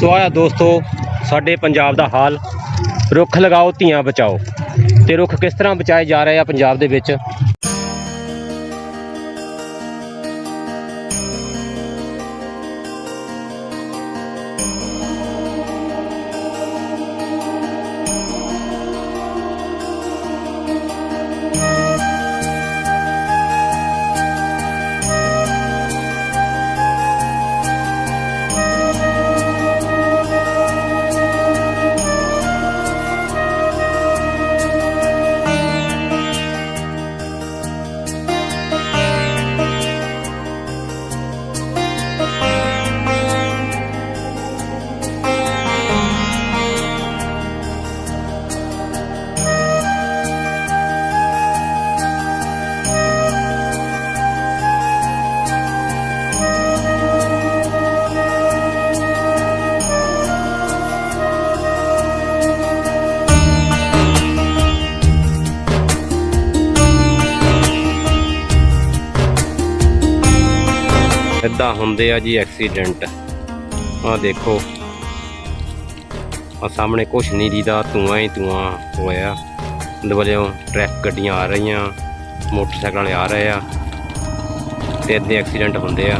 ਸੋ ਆਇਆ ਦੋਸਤੋ, ਸਾਡੇ ਪੰਜਾਬ ਦਾ ਹਾਲ। ਰੁੱਖ ਲਗਾਓ, ਧੀਆਂ ਬਚਾਓ। ਤੇ ਰੁੱਖ ਕਿਸ ਤਰ੍ਹਾਂ ਬਚਾਏ ਜਾ ਰਹੇ ਆ ਪੰਜਾਬ ਦੇ ਵਿੱਚ? ਇਦਾਂ ਹੁੰਦੇ ਆ ਜੀ ਐਕਸੀਡੈਂਟ। ਆ ਦੇਖੋ। ਆ ਸਾਹਮਣੇ ਕੁਛ ਨਹੀਂ ਦੀਦਾ, ਧੂਆਂ ਹੀ ਧੂਆਂ ਹੋਇਆ। ਦਵਲਿਓ ਟਰੈਫਿਕ ਗੱਡੀਆਂ ਆ ਰਹੀਆਂ, ਮੋਟਰਸਾਈਕਲ ਵਾਲੇ ਆ ਰਹੇ ਆ। ਤੇ ਇਦਾਂ ਐਕਸੀਡੈਂਟ ਹੁੰਦੇ ਆ।